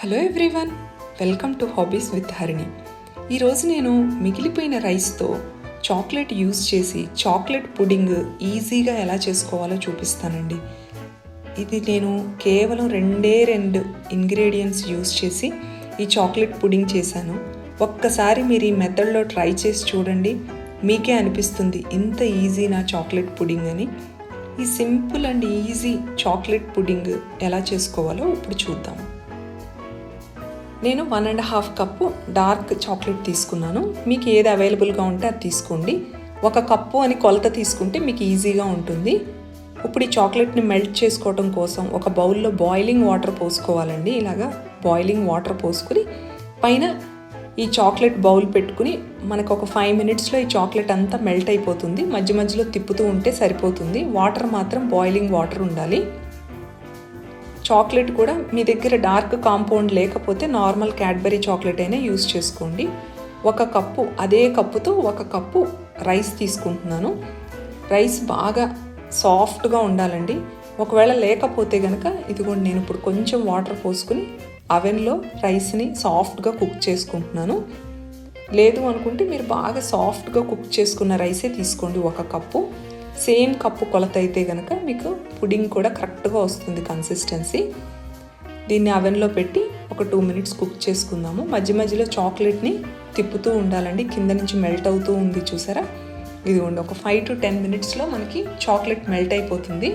Hello everyone welcome to hobbies with Harini ఈరోజు నేను మిగిలిపోయిన రైస్తో చాక్లెట్ యూస్ చేసి చాక్లెట్ పుడింగ్ ఈజీగా ఎలా చేసుకోవాలో చూపిస్తానండి. ఇది నేను కేవలం రెండే రెండు ఇంగ్రీడియంట్స్ యూస్ చేసి ఈ చాక్లెట్ పుడింగ్ చేశాను. ఒక్కసారి మీరు ఈ మెథడ్లో ట్రై చేసి చూడండి. మీకే అనిపిస్తుంది ఇంత ఈజీ నా చాక్లెట్ పుడింగ్ అని. ఈ simple and easy chocolate pudding ఎలా చేసుకోవాలో ఇప్పుడు చూద్దాం. నేను one and half cup dark chocolate తీసుకున్నాను. మీకు ఏది అవైలబుల్గా ఉంటే అది తీసుకోండి. ఒక కప్పు అని కొలత తీసుకుంటే మీకు ఈజీగా ఉంటుంది. ఇప్పుడు ఈ చాక్లెట్ని మెల్ట్ చేసుకోవడం కోసం ఒక బౌల్లో బాయిలింగ్ వాటర్ పోసుకోవాలండి. ఇలాగా బాయిలింగ్ వాటర్ పోసుకుని పైన ఈ చాక్లెట్ బౌల్ పెట్టుకుని మనకు ఒక ఫైవ్ మినిట్స్లో ఈ చాక్లెట్ అంతా మెల్ట్ అయిపోతుంది. మధ్య మధ్యలో తిప్పుతూ ఉంటే సరిపోతుంది. వాటర్ మాత్రం బాయిలింగ్ వాటర్ ఉండాలి. చాక్లెట్ కూడా మీ దగ్గర డార్క్ కాంపౌండ్ లేకపోతే నార్మల్ క్యాడ్బరీ చాక్లెట్ అయినా యూస్ చేసుకోండి. ఒక కప్పు అదే కప్పుతో ఒక కప్పు రైస్ తీసుకుంటున్నాను. రైస్ బాగా సాఫ్ట్గా ఉండాలండి. ఒకవేళ లేకపోతే కనుక ఇదిగోండి నేను ఇప్పుడు కొంచెం వాటర్ పోసుకుని అవెన్లో రైస్ని సాఫ్ట్గా కుక్ చేసుకుంటున్నాను. లేదు అనుకుంటే మీరు బాగా సాఫ్ట్గా కుక్ చేసుకున్న రైసే తీసుకోండి. ఒక కప్పు. సేమ్ కప్పు కొలత అయితే కనుక మీకు పుడింగ్ కూడా కరెక్ట్గా వస్తుంది కన్సిస్టెన్సీ. దీన్ని అవెన్లో పెట్టి ఒక టూ మినిట్స్ కుక్ చేసుకుందాము. మధ్య మధ్యలో చాక్లెట్ని తిప్పుతూ ఉండాలండి. కింద నుంచి మెల్ట్ అవుతూ ఉంది చూసారా? ఇదిగోండి ఒక ఫైవ్ టు టెన్ మినిట్స్లో మనకి చాక్లెట్ మెల్ట్ అయిపోతుంది.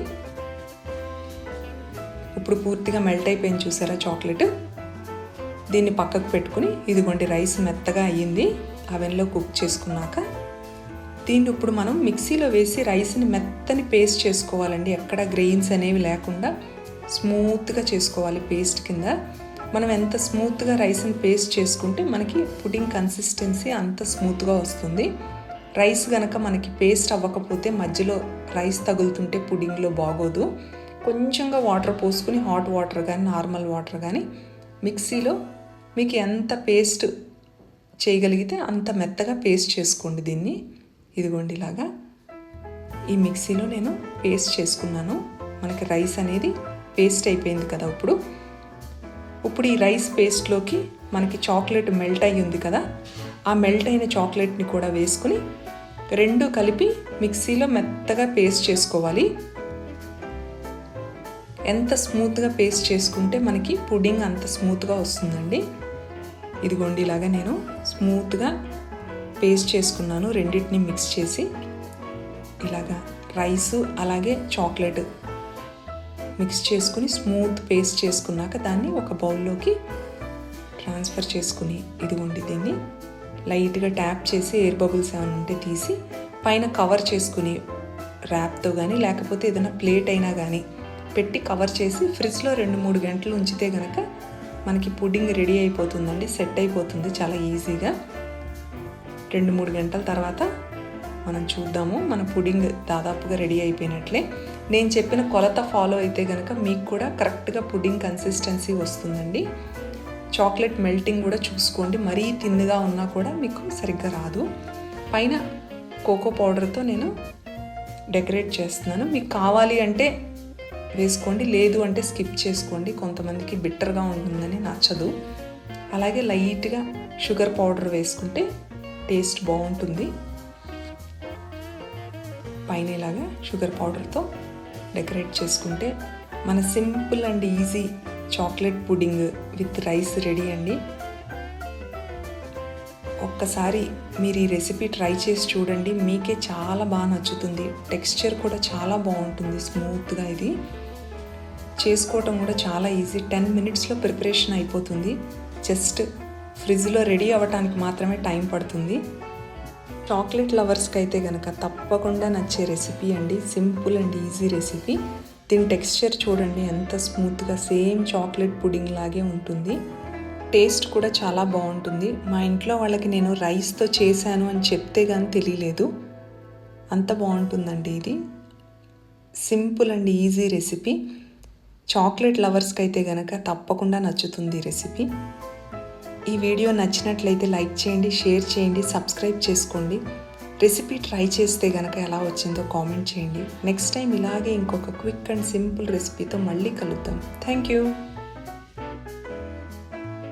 ఇప్పుడు పూర్తిగా మెల్ట్ అయిపోయింది చూసారా చాక్లెట్? దీన్ని పక్కకు పెట్టుకుని ఇదిగోండి రైస్ మెత్తగా అయ్యింది. అవెన్లో కుక్ చేసుకున్నాక దీన్ని ఇప్పుడు మనం మిక్సీలో వేసి రైస్ని మెత్తని పేస్ట్ చేసుకోవాలండి. ఎక్కడ గ్రెయిన్స్ అనేవి లేకుండా స్మూత్గా చేసుకోవాలి పేస్ట్ కింద. మనం ఎంత స్మూత్గా రైస్ని పేస్ట్ చేసుకుంటే మనకి పుడింగ్ కన్సిస్టెన్సీ అంత స్మూత్గా వస్తుంది. రైస్ కనుక మనకి పేస్ట్ అవ్వకపోతే మధ్యలో రైస్ తగులుతుంటే పుడింగ్లో బాగోదు. కొంచెంగా వాటర్ పోసుకుని హాట్ వాటర్ కానీ నార్మల్ వాటర్ కానీ మిక్సీలో మీకు ఎంత పేస్ట్ చేయగలిగితే అంత మెత్తగా పేస్ట్ చేసుకోండి దీన్ని. ఇదిగోండి ఇలాగా. ఈ మిక్సీలో నేను పేస్ట్ చేసుకున్నాను. మనకి రైస్ అనేది పేస్ట్ అయిపోయింది కదా ఇప్పుడు. ఇప్పుడు ఈ రైస్ పేస్ట్లోకి మనకి చాక్లెట్ మెల్ట్ అయ్యి ఉంది కదా. ఆ మెల్ట్ అయిన చాక్లెట్ని కూడా వేసుకుని రెండు కలిపి మిక్సీలో మెత్తగా పేస్ట్ చేసుకోవాలి. ఎంత స్మూత్గా పేస్ట్ చేసుకుంటే మనకి పుడింగ్ అంత స్మూత్గా వస్తుందండి. ఇదిగోండి ఇలాగా నేను స్మూత్గా పేస్ట్ చేసుకున్నాను. రెండింటిని మిక్స్ చేసి ఇలాగా రైస్ అలాగే చాక్లెట్ మిక్స్ చేసుకుని స్మూత్ పేస్ట్ చేసుకున్నాక దాన్ని ఒక బౌల్లోకి ట్రాన్స్ఫర్ చేసుకుని ఇదిగోండి దీన్ని లైట్గా ట్యాప్ చేసి ఎయిర్ బబుల్స్ ఏమైనా ఉంటే తీసి పైన కవర్ చేసుకుని ర్యాప్తో కానీ లేకపోతే ఏదైనా ప్లేట్ అయినా కానీ పెట్టి కవర్ చేసి ఫ్రిడ్జ్లో రెండు మూడు గంటలు ఉంచితే కనుక మనకి పుడ్డింగ్ రెడీ అయిపోతుందండి సెట్ అయిపోతుంది చాలా ఈజీగా. రెండు మూడు గంటల తర్వాత మనం చూద్దాము. మన పుడింగ్ దాదాపుగా రెడీ అయిపోయినట్లే. నేను చెప్పిన కొలత ఫాలో అయితే కనుక మీకు కూడా కరెక్ట్గా పుడింగ్ కన్సిస్టెన్సీ వస్తుందండి. చాక్లెట్ మెల్టింగ్ కూడా చూసుకోండి. మరీ తిన్నగా ఉన్నా కూడా మీకు సరిగ్గా రాదు. పైన కోకో పౌడర్తో నేను డెకరేట్ చేస్తున్నాను. మీకు కావాలి అంటే వేసుకోండి. లేదు అంటే స్కిప్ చేసుకోండి. కొంతమందికి బిట్టర్గా ఉంటుందని నచ్చదు. అలాగే లైట్గా షుగర్ పౌడర్ వేసుకుంటే టేస్ట్ బాగుంటుంది. పైన ఇలాగా షుగర్ పౌడర్తో డెకరేట్ చేసుకుంటే మన simple and easy chocolate pudding with rice ready అండి. ఒక్కసారి మీరు ఈ రెసిపీ ట్రై చేసి చూడండి. మీకే చాలా బాగా నచ్చుతుంది. టెక్స్చర్ కూడా చాలా బాగుంటుంది. స్మూత్గా ఇది. చేసుకోవటం కూడా చాలా ఈజీ. టెన్ మినిట్స్లో ప్రిపరేషన్ అయిపోతుంది. జస్ట్ ఫ్రిడ్జ్లో రెడీ అవ్వటానికి మాత్రమే టైం పడుతుంది. చాక్లెట్ లవర్స్కి అయితే కనుక తప్పకుండా నచ్చే రెసిపీ అండి. Simple and easy recipe. దీని టెక్స్చర్ చూడండి ఎంత స్మూత్గా సేమ్ చాక్లెట్ పుడింగ్ లాగే ఉంటుంది. టేస్ట్ కూడా చాలా బాగుంటుంది. మా ఇంట్లో వాళ్ళకి నేను రైస్తో చేశాను అని చెప్తే కానీ తెలియలేదు. అంత బాగుంటుందండి ఇది. Simple and easy recipe. Chocolate లవర్స్కి అయితే కనుక తప్పకుండా నచ్చుతుంది రెసిపీ. ఈ వీడియో నచ్చినట్లయితే లైక్ చేయండి షేర్ చేయండి సబ్స్క్రైబ్ చేసుకోండి. రెసిపీ ట్రై చేస్తే కనుక ఎలా వచ్చిందో కామెంట్ చేయండి. నెక్స్ట్ టైం ఇలాగే ఇంకొక క్విక్ అండ్ సింపుల్ రెసిపీతో మళ్ళీ కలుద్దాం. Thank you.